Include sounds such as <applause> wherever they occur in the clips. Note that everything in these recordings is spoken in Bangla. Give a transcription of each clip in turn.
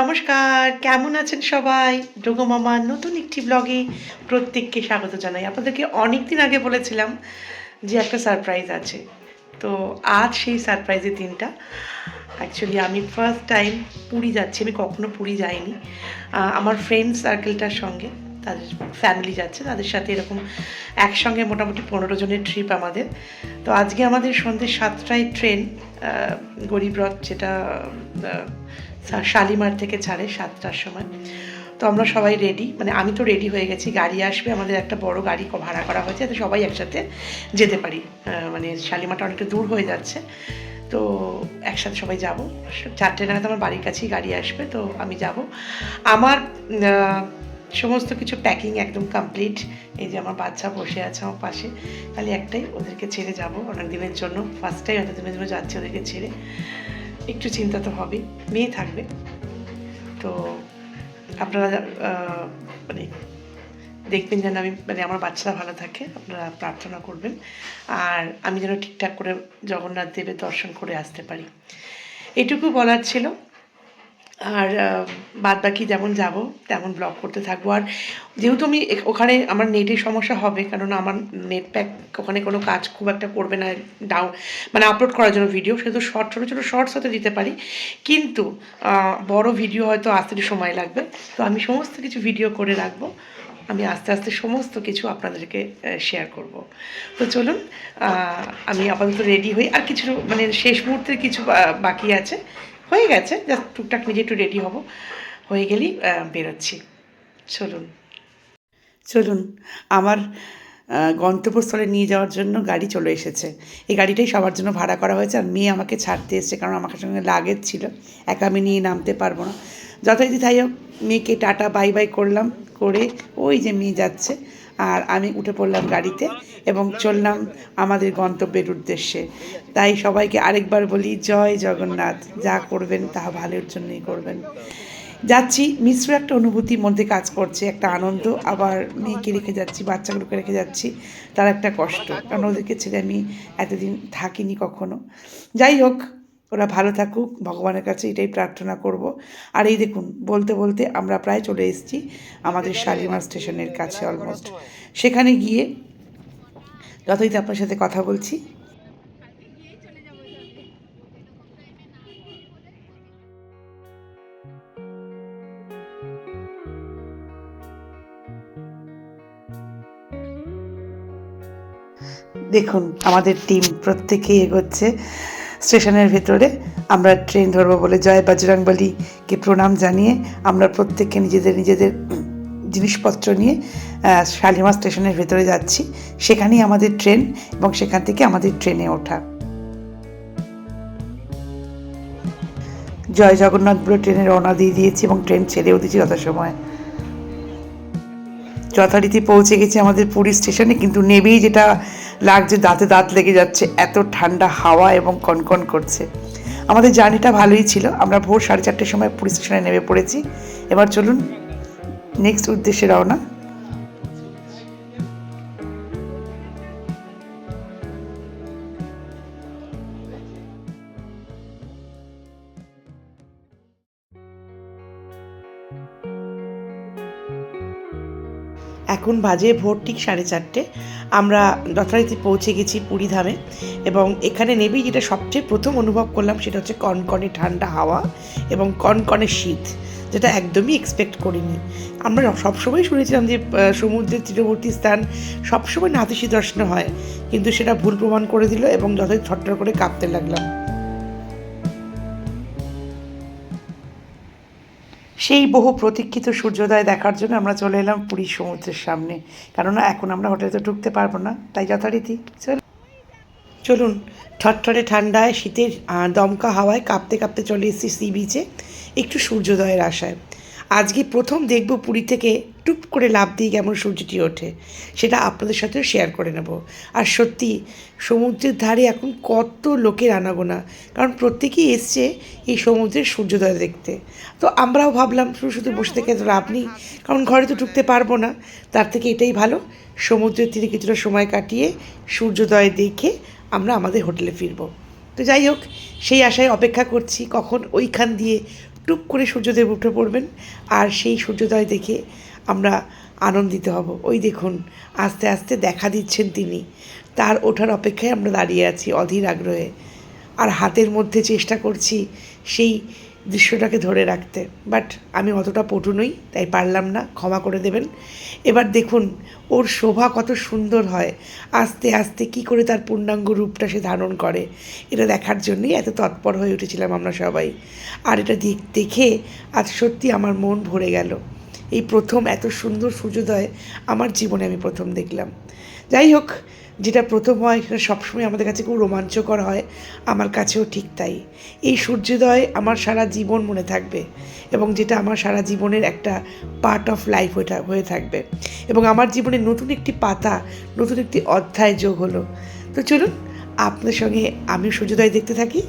নমস্কার, কেমন আছেন সবাই? ডোগো মামার নতুন একটি ব্লগে প্রত্যেককে স্বাগত জানাই। আপনাদেরকে অনেক দিন আগে বলেছিলাম যে একটা সারপ্রাইজ আছে। তো আজ সেই সারপ্রাইজের দিনটা। অ্যাকচুয়ালি আমি ফার্স্ট টাইম পুরী যাচ্ছি। আমি কখনো পুরী যাইনি। আমার ফ্রেন্ড সার্কেলটার সঙ্গে তাদের ফ্যামিলি যাচ্ছে। তাদের সাথে এরকম একসঙ্গে মোটামুটি পনেরো জনের ট্রিপ আমাদের। তো আজকে আমাদের সন্ধ্যে সাতটায় ট্রেন গরিবরথ যেটা শালিমার থেকে ছাড়ে সাতটার সময়। তো আমরা সবাই রেডি মানে আমি তো রেডি হয়ে গেছি, গাড়ি আসবে, আমাদের একটা বড় গাড়ি ভাড়া করা হয়েছে, যাতে সবাই একসাথে যেতে পারি। মানে শালিমাটা অনেকটা দূর হয়ে যাচ্ছে, তো একসাথে সবাই যাব। চারটে নাগাদ আমার বাড়ির কাছেই গাড়ি আসবে, তো আমি যাব। আমার সমস্ত কিছু প্যাকিং একদম কমপ্লিট এই যে আমার বাচ্চা বসে আছে আমার পাশে, খালি একটাই, ওদেরকে ছেড়ে যাব অনেক দিনের জন্য। ফার্স্ট টাইম এত দিনের জন্য যাচ্ছি ওদেরকে ছেড়ে। একটু চিন্তা তো হবে মেয়ে থাকবে। তো আপনারা মানে দেখবেন যেন আমি মানে আমার বাচ্চারা ভালো থাকে, আপনারা প্রার্থনা করবেন। আর আমি যেন ঠিকঠাক করে জগন্নাথ দেবের দর্শন করে আসতে পারি। এটুকু বলার ছিল। আর বাদ বাকি যেমন যাব, তেমন ব্লগ করতে থাকব। আর যেহেতু আমি ওখানে আমার নেটের সমস্যা হবে কারণ আমার নেট প্যাক ওখানে কোনো কাজ খুব একটা করবে না ডাউন মানে আপলোড করার জন্য ভিডিও সেহেতু শর্ট ছোটো ছোটো শর্টস হয়তো দিতে পারি। কিন্তু বড় ভিডিও হয়তো আসতে সময় লাগবে। তো আমি সমস্ত কিছু ভিডিও করে রাখব। আমি আস্তে আস্তে সমস্ত কিছু আপনাদেরকে শেয়ার করব। তো চলুন আমি আপাতত রেডি হই। আর কিছু মানে শেষ মুহূর্তের কিছু বাকি আছে। হয়ে গেছে জাস্ট টুকটাক নিজে একটু রেডি হব। হয়ে গেলেই বেরোচ্ছি। চলুন। চলুন, আমার গন্তব্যস্থলে নিয়ে যাওয়ার জন্য গাড়ি চলে এসেছে। এই গাড়িটাই সবার জন্য ভাড়া করা হয়েছে, আর মেয়ে আমাকে ছাড়তে এসেছে, কারণ আমার সঙ্গে লাগেজ ছিল। একা আমি নিয়ে নামতে পারব না। যথারীতি তাই হোক, মেয়েকে টাটা, বাই বাই করলাম, করে ওই যে মেয়ে যাচ্ছে। আর আমি উঠে পড়লাম গাড়িতে এবং চললাম আমাদের গন্তব্যের উদ্দেশ্যে। তাই সবাইকে আরেকবার বলি, জয় জগন্নাথ, যা করবেন তা ভালোর জন্যই করবেন। যাচ্ছি, মিশ্র একটা অনুভূতির মধ্যে কাজ করছে, একটা আনন্দ। আবার মেয়েকে রেখে যাচ্ছি, বাচ্চাগুলোকে রেখে যাচ্ছি, তার একটা কষ্ট। কারণ ওদেরকে ছেড়ে আমি এতদিন থাকিনি কখনো। যাই হোক ওরা ভালো থাকুক, ভগবানের কাছে এটাই প্রার্থনা করব। আর এই দেখুন, বলতে বলতে আমরা প্রায় চলে এসেছি আমাদের শালিমার স্টেশনের কাছে অলমোস্ট সেখানে গিয়ে যতই তো আপনার সাথে কথা বলছি। দেখুন, আমাদের টিম প্রত্যেকেই এগোচ্ছে। স্টেশনের ভেতরে আমরা ট্রেন ধরবো বলে জয় বজরংবলীকে প্রণাম জানিয়ে আমরা প্রত্যেককে নিজেদের নিজেদের জিনিসপত্র নিয়ে আহ, শালিমার স্টেশনের ভেতরে যাচ্ছি। সেখানেই আমাদের ট্রেন এবং সেখান থেকে আমাদের ট্রেনে ওঠা। জয় জগন্নাথ বলে ট্রেনে রওনা দিয়ে দিয়েছি এবং ট্রেন ছেড়েও দিয়েছি যথাসময়। যথারীতি পৌঁছে গেছি আমাদের পুরী স্টেশনে কিন্তু নেবেই যেটা লাগছে দাঁতে দাঁত লেগে যাচ্ছে, এত ঠান্ডা হাওয়া এবং কনকন করছে। আমাদের জার্নিটা ভালোই ছিল। আমরা ভোর সাড়ে চারটের সময় পুলিশ স্টেশনে নেমে পড়েছি। এবার চলুন নেক্সট উদ্দেশ্যে রওনা। এখন বাজে ভোর ঠিক সাড়ে চারটে। আমরা যথারীতি পৌঁছে গেছি পুরী পুরীধামে এবং এখানে নেবি যেটা সবচেয়ে প্রথম অনুভব করলাম সেটা হচ্ছে কনকনে ঠান্ডা হাওয়া এবং কনকনে শীত, যেটা একদমই এক্সপেক্ট করিনি। আমরা সবসময় শুনেছিলাম যে সমুদ্রের তীরবর্তী স্থান সবসময় নাতিশীতোষ্ণ হয়, কিন্তু সেটা ভুল প্রমাণ করে দিল এবং যথাযথ ছট্টর করে কাঁপতে লাগলাম। সেই বহু প্রতীক্ষিত সূর্যোদয় দেখার জন্য আমরা চলে এলাম পুরী সমুদ্রের সামনে। কেননা এখন আমরা হোটেলে তো ঢুকতে পারব না, তাই যথারীতি চল চলুন ঠটঠটে ঠান্ডায় শীতের দমকা হাওয়ায় কাঁপতে কাঁপতে চলে এসেছি সি বিচে একটু সূর্যোদয়ের আশায়। আজকে প্রথম দেখব পুরী থেকে টুপ করে লাভ দিয়ে কেমন সূর্যটি ওঠে। সেটা আপনাদের সাথেও শেয়ার করে নেব। আর সত্যি, সমুদ্রের ধারে এখন কত লোকের আনাগোনা, কারণ প্রত্যেকেই এসছে এই সমুদ্রের সূর্যোদয় দেখতে। তো আমরাও ভাবলাম, শুধু শুধু বসে থেকে তো লাভ নেই, কারণ ঘরে তো ঢুকতে পারব না। তার থেকে এটাই ভালো, সমুদ্রের তীরে কিছুটা সময় কাটিয়ে সূর্যোদয় দেখে আমরা আমাদের হোটেলে ফিরবো। তো যাই হোক, সেই আশায় অপেক্ষা করছি, কখন ওইখান দিয়ে টুপ করে সূর্যদেব উঠে পড়বেন আর সেই সূর্যোদয় দেখে আমরা আনন্দিত হব। ওই দেখুন, আস্তে আস্তে দেখা দিচ্ছেন তিনি। তার ওঠার অপেক্ষায় আমরা দাঁড়িয়ে আছি অধীর আগ্রহে। আর হাতের মধ্যে চেষ্টা করছি সেই দৃশ্যটাকে ধরে রাখতে। বাট আমি অতটা পটু নই, তাই পারলাম না, ক্ষমা করে দেবেন। এবার দেখুন, ওর শোভা কত সুন্দর হয়। আস্তে আস্তে কি করে তার পূর্ণাঙ্গ রূপটা সে ধারণ করে। এটা দেখার জন্যই এত তৎপর হয়ে উঠেছিলাম আমরা সবাই। আর এটা দেখ- আজ সত্যি আমার মন ভরে গেল। এই প্রথম এত সুন্দর সূর্যোদয় আমার জীবনে আমি প্রথম দেখলাম। যাই হোক যেটা প্রথম হয়, সেটা সবসময় আমাদের কাছে খুব রোমাঞ্চকর হয়। আমার কাছেও ঠিক তাই। এই সূর্যোদয় আমার সারা জীবন মনে থাকবে এবং যেটা আমার সারা জীবনের একটা পার্ট অফ লাইফ হয়ে থাকবে। এবং আমার জীবনে নতুন একটি পাতা, নতুন একটি অধ্যায় যোগ হলো। তো চলুন, আপনার সঙ্গে আমি সূর্যোদয় দেখতে থাকি।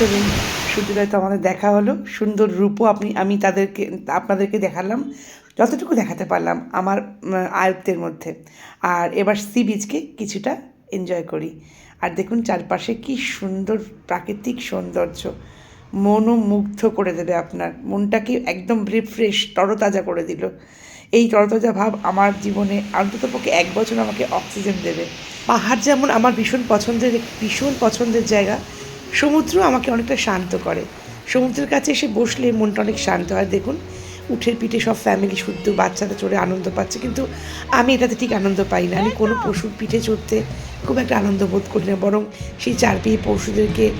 চলুন সূর্যোদয় তো আমাদের দেখা হলো। সুন্দর রূপও আপনি, আমি তাদেরকে, আপনাদেরকে দেখালাম। যতটুকু দেখাতে পারলাম আমার আয়ত্তের মধ্যে। আর এবার সি বিচকে কিছুটা এনজয় করি। আর দেখুন চারপাশে কি সুন্দর প্রাকৃতিক সৌন্দর্য। মনও মুগ্ধ করে দেবে আপনার। মনটাকে একদম রিফ্রেশ তরতাজা করে দিল। এই তরতাজা ভাব আমার জীবনে অন্ততপক্ষে এক বছর আমাকে অক্সিজেন দেবে। পাহাড় যেমন আমার ভীষণ পছন্দের ভীষণ পছন্দের জায়গা সমুদ্র আমাকে অনেকটা শান্ত করে। সমুদ্রের কাছে এসে বসলে মনটা অনেক শান্ত হয়। দেখুন উঠের পিঠে সব ফ্যামিলি শুদ্ধ বাচ্চারা চড়ে আনন্দ পাচ্ছে। কিন্তু আমি এটাতে ঠিক আনন্দ পাই না। আমি কোনো পশুর পিঠে চড়তে খুব একটা আনন্দ বোধ করি না। বরং সেই চার পেয়ে পশুদেরকে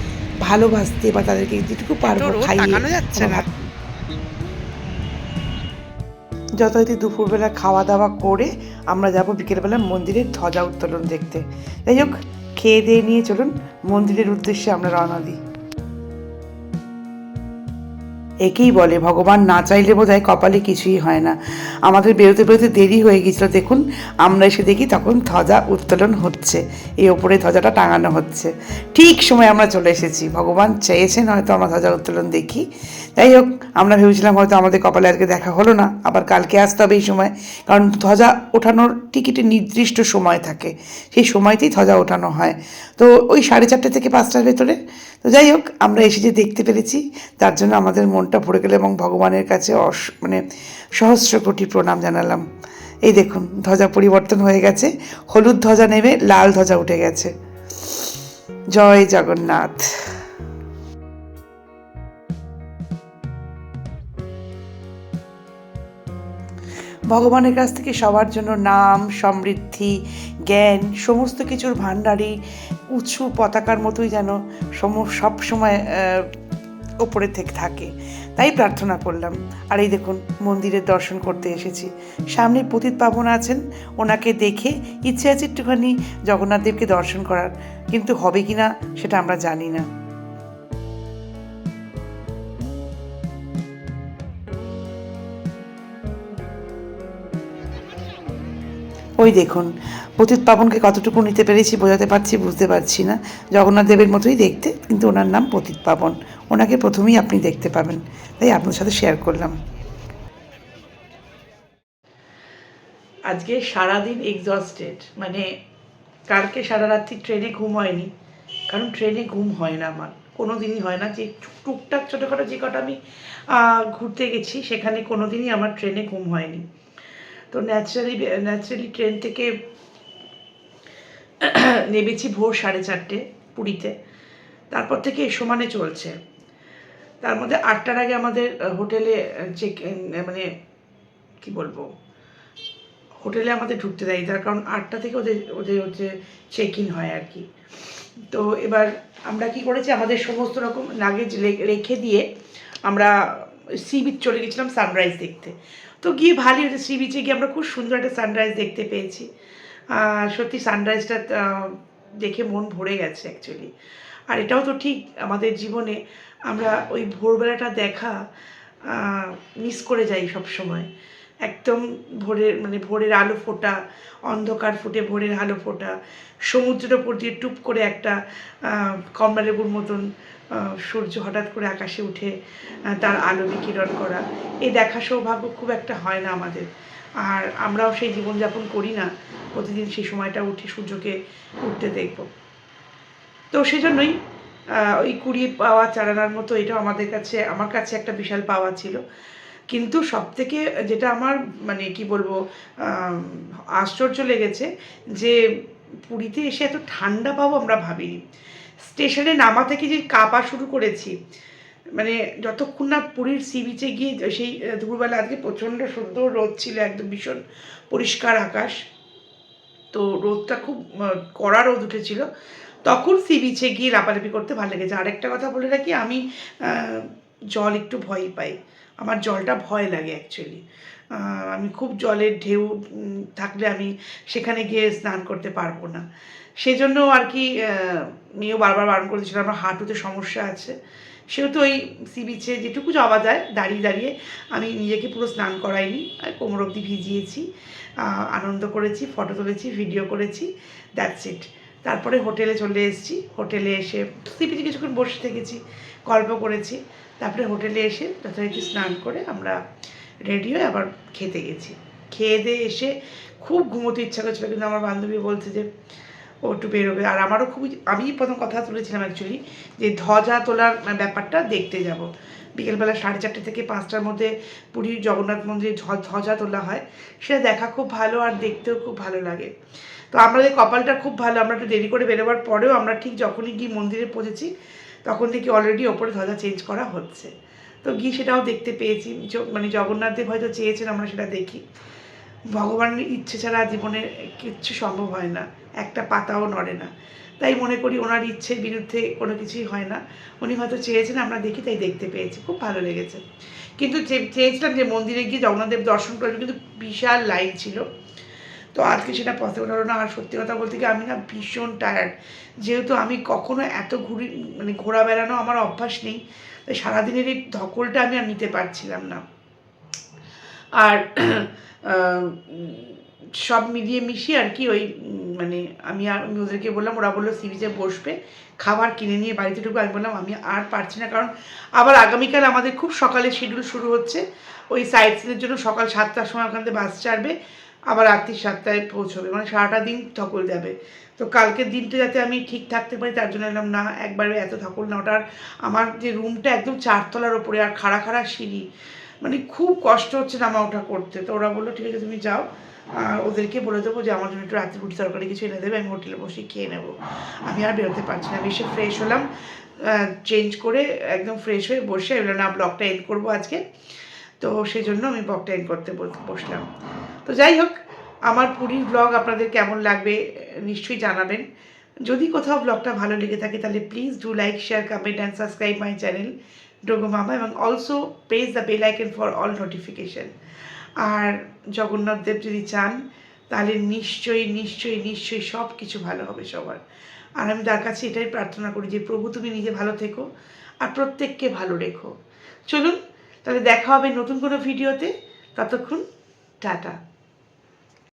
ভালোবাসতে বা তাদেরকে যেটুকু পারব খাইয়ে যাচ্ছে না। যথারীতি দুপুরবেলা খাওয়া দাওয়া করে আমরা যাব বিকেলবেলা মন্দিরের ধ্বজা উত্তোলন দেখতে। যাই হোক খেয়ে দিয়ে নিয়ে চলুন মন্দিরের উদ্দেশ্যে আমরা রওনা দিই। একেই বলে, ভগবান না চাইলে বোধ হয় কপালে কিছুই হয় না। আমাদের বেরোতে বেরোতে দেরি হয়ে গেছিল দেখুন, আমরা এসে দেখি তখন ধ্বজা উত্তোলন হচ্ছে, এই ওপরে ধ্বজাটা টাঙানো হচ্ছে। ঠিক সময় আমরা চলে এসেছি, ভগবান চেয়েছেন হয়তো আমরা ধ্বজা উত্তোলন দেখি। যাই হোক, আমরা ভেবেছিলাম হয়তো আমাদের কপালে আজকে দেখা হলো না, আবার কালকে আসতে হবে এই সময়, কারণ ধ্বজা ওঠানোর টিকিটের নির্দিষ্ট সময় থাকে, সেই সময়তেই ধ্বজা ওঠানো হয়। তো ওই সাড়ে চারটে থেকে পাঁচটার ভেতরে তো যাই হোক, আমরা এসে যে দেখতে পেরেছি, তার জন্য আমাদের মনটা ভরে গেল এবং ভগবানের কাছে অস মানে সহস্র কোটি প্রণাম জানালাম। এই দেখুন, ধ্বজা পরিবর্তন হয়ে গেছে, হলুদ ধ্বজা নেমে লাল ধ্বজা উঠে গেছে। জয় জগন্নাথ। ভগবানের কাছ থেকে সবার জন্য নাম, সমৃদ্ধি, জ্ঞান, সমস্ত কিছুর ভাণ্ডারী উঁচু পতাকার মতোই যেন সব সময় ওপরে থেকে থাকে। তাই প্রার্থনা করলাম। আর এই দেখুন মন্দিরের দর্শন করতে এসেছি। সামনে পতিত পাবন আছেন। ওনাকে দেখে ইচ্ছে আছে একটুখানি জগন্নাথ দেবকে দর্শন করার। কিন্তু হবে কি না, সেটা আমরা জানি না। ওই দেখুন পতিত পাবনকে কতটুকু নিতে পেরেছি বোঝাতে পারছি, বুঝতে পারছি না। জগন্নাথ দেবের মতোই দেখতে, কিন্তু ওনার নাম পতিত পাবন। ওনাকে প্রথমেই আপনি দেখতে পাবেন। তাই আপনার সাথে শেয়ার করলাম। আজকে সারাদিন এক্সস্টেড মানে কালকে সারা রাত্রি ট্রেনে ঘুম হয়নি, কারণ ট্রেনে ঘুম হয় না আমার। কোনো দিনই হয় না যে টুকটাক ছোটোখাটো যে কটা আমি ঘুরতে গেছি, সেখানে কোনো দিনই আমার ট্রেনে ঘুম হয়নি। তো ন্যাচারালি ন্যাচারালি ট্রেন থেকে <clears throat> নেমেছি ভোর সাড়ে চারটে পুরীতে। তারপর থেকে সমানে চলছে। তার মধ্যে আটটার আগে আমাদের হোটেলে চেক মানে কি বলব, হোটেলে আমাদের ঢুকতে দেয় তার কারণ আটটা থেকে ওদের ওদের হচ্ছে চেক ইন হয় আর কি। তো এবার আমরা কি করেছি, আমাদের সমস্ত রকম লাগেজ রেখে দিয়ে আমরা সি বিচ চলে গেছিলাম সানরাইজ দেখতে। তো গিয়ে ভালোই হয়েছে সি বিচে গিয়ে আমরা খুব সুন্দর একটা সানরাইজ দেখতে পেয়েছি। সত্যি সানরাইজটা দেখে মন ভরে গেছে অ্যাকচুয়ালি আর এটাও তো ঠিক আমাদের জীবনে আমরা ওই ভোরবেলাটা দেখা মিস করে যাই সব সময় একদম ভোরের মানে ভোরের আলো ফোটা, অন্ধকার ফুটে ভোরের আলো ফোটা, সমুদ্রের ওপর দিয়ে টুপ করে একটা কমলালেবুর মতন সূর্য হঠাৎ করে আকাশে উঠে তার আলো বিকিরণ করা, এই দেখা সৌভাগ্য খুব একটা হয় না আমাদের। আর আমরাও সেই জীবনযাপন করি না, প্রতিদিন সেই সময়টা উঠে সূর্যকে উঠতে দেখব। তো সেজন্যই ওই কুড়ি পাওয়া চারানার মতো এটা আমাদের কাছে, আমার কাছে একটা বিশাল পাওয়া ছিল। কিন্তু সব থেকে যেটা আমার মানে কি বলব আশ্চর্য লেগেছে যে, পুরীতে এসে এত ঠান্ডা পাবো আমরা ভাবিনি। স্টেশনে নামা থেকে যে কাঁপা শুরু করেছি মানে যতক্ষণ না পুরীর সি বিচে গিয়ে সেই দুপুরবেলা আজকে প্রচণ্ড সুন্দর রোদ ছিল, একদম ভীষণ পরিষ্কার আকাশ। তো রোদটা খুব কড়া রোদ উঠেছিল। তখন সি বিচে গিয়ে লাপালাপি করতে ভালো লেগেছে। আরেকটা কথা বলে রাখি, আমি জল একটু ভয় পাই। আমার জলটা ভয় লাগে অ্যাকচুয়ালি আমি খুব জলের ঢেউ থাকলে আমি সেখানে গিয়ে স্নান করতে পারব না। সেজন্য আর কি মেয়েও বারবার বারণ করে দিয়েছিল, আমার হাঁটুতে সমস্যা আছে। সেহেতু ওই সি বিচে যেটুকু যাওয়া যায়, দাঁড়িয়ে দাঁড়িয়ে আমি নিজেকে পুরো স্নান করাইনি, আর কোমর অবধি ভিজিয়েছি আনন্দ করেছি, ফটো তুলেছি, ভিডিও করেছি দ্যাটস ইট তারপরে হোটেলে চলে এসেছি, হোটেলে এসে সি বিচে কিছুক্ষণ বসে থেকেছি, গল্প করেছি, তারপরে হোটেলে এসে যথারীতি স্নান করে আমরা রেডি হয়ে আবার খেতে গেছি। খেয়ে দিয়ে এসে খুব ঘুমোতে ইচ্ছা করছিল, কিন্তু আমার বান্ধবী বলছে যে একটু বেরোবে। আর আমারও খুব আমি প্রথম কথা তুলেছিলাম অ্যাকচুয়ালি যে ধ্বজা তোলার ব্যাপারটা দেখতে যাব। বিকেলবেলা সাড়ে চারটে থেকে পাঁচটার মধ্যে পুরীর জগন্নাথ মন্দিরে ধ্ব- ধ্বজা তোলা হয়। সেটা দেখা খুব ভালো আর দেখতেও খুব ভালো লাগে। তো আমাদের কপালটা খুব ভালো, আমরা একটু দেরি করে বেরোবার পরেও আমরা ঠিক যখনই গিয়ে মন্দিরে পৌঁছেছি, তখন থেকে অলরেডি ওপরে ধ্বজা চেঞ্জ করা হচ্ছে। তো গিয়ে সেটাও দেখতে পেয়েছি। মানে জগন্নাথ দেব হয়তো চেয়েছেন আমরা সেটা দেখি। ভগবানের ইচ্ছে ছাড়া জীবনে কিচ্ছু সম্ভব হয় না। একটা পাতাও নড়ে না। তাই মনে করি ওনার ইচ্ছের বিরুদ্ধে কোনো কিছুই হয় না। উনি হয়তো চেয়েছেন, আমরা দেখি তাই দেখতে পেয়েছি। খুব ভালো লেগেছে। কিন্তু চেয়েছিলাম যে মন্দিরে গিয়ে জগন্নাথ দেব দর্শন করবে কিন্তু বিশাল লাইন ছিল। তো আজকে সেটা পসিবল হলো না। আর সত্যি কথা বলতে কি আমি না ভীষণ টায়ার্ড যেহেতু আমি কখনো এত ঘুরি মানে ঘোরা বেড়ানো আমার অভ্যাস নেই। তাই সারাদিনের এই ধকলটা আমি আর নিতে পারছিলাম না। আর সব মিলিয়ে মিশিয়ে আর কি ওই মানে আমি আর আমি ওদেরকে বললাম, ওরা বলল সি বিচে বসবে, খাবার কিনে নিয়ে বাড়িতে ঢুকবো। আমি বললাম, আমি আর পারছি না। কারণ আবার আগামীকাল আমাদের খুব সকালে শিডিউল শুরু হচ্ছে। ওই সাইড সিনের জন্য সকাল সাতটার সময় ওখান থেকে বাস ছাড়বে, আবার রাত্রি সাতটায় পৌঁছবে। মানে সারাটা দিন ধকল যাবে। তো কালকের দিনটা যাতে আমি ঠিক থাকতে পারি, তার জন্য এলাম না, একবারে এত ধকল না। ওটার আমার যে রুমটা একদম চারতলার ওপরে, আর খাড়া খাড়া সিঁড়ি। মানে খুব কষ্ট হচ্ছে নামা ওঠা করতে। তো ওরা বলল, ঠিক আছে, তুমি যাও। ওদেরকে বলে দেবো যে, আমার জন্য একটু রাত্রি রুটি তরকারি কিছু এনে দেবে, আমি হোটেলে বসে খেয়ে নেব। আমি আর বেরোতে পারছি না এসে ফ্রেশ হলাম চেঞ্জ করে একদম ফ্রেশ হয়ে বসে এবার না, ব্লগটা এন্ড করব আজকে। তো সেই জন্য আমি ব্লগটা এন্ড করতে বসলাম। তো যাই হোক, আমার পুরীর ব্লগ আপনাদের কেমন লাগবে নিশ্চয়ই জানাবেন। যদি কোথাও ব্লগটা ভালো লেগে থাকে, তাহলে please do like share comment and subscribe my channel Dogo Mama এবং also press the bell icon for all notification আর জগন্নাথ দেব যদি চান, তাহলে নিশ্চয়ই নিশ্চয়ই নিশ্চয়ই সব কিছু ভালো হবে সবার। আর আমি তার কাছে এটাই প্রার্থনা করি যে, প্রভু তুমি নিজে ভালো থেকো আর প্রত্যেককে ভালো রেখো। চলুন, তাহলে দেখা হবে নতুন কোনো ভিডিওতে। ততক্ষণ, টাটা।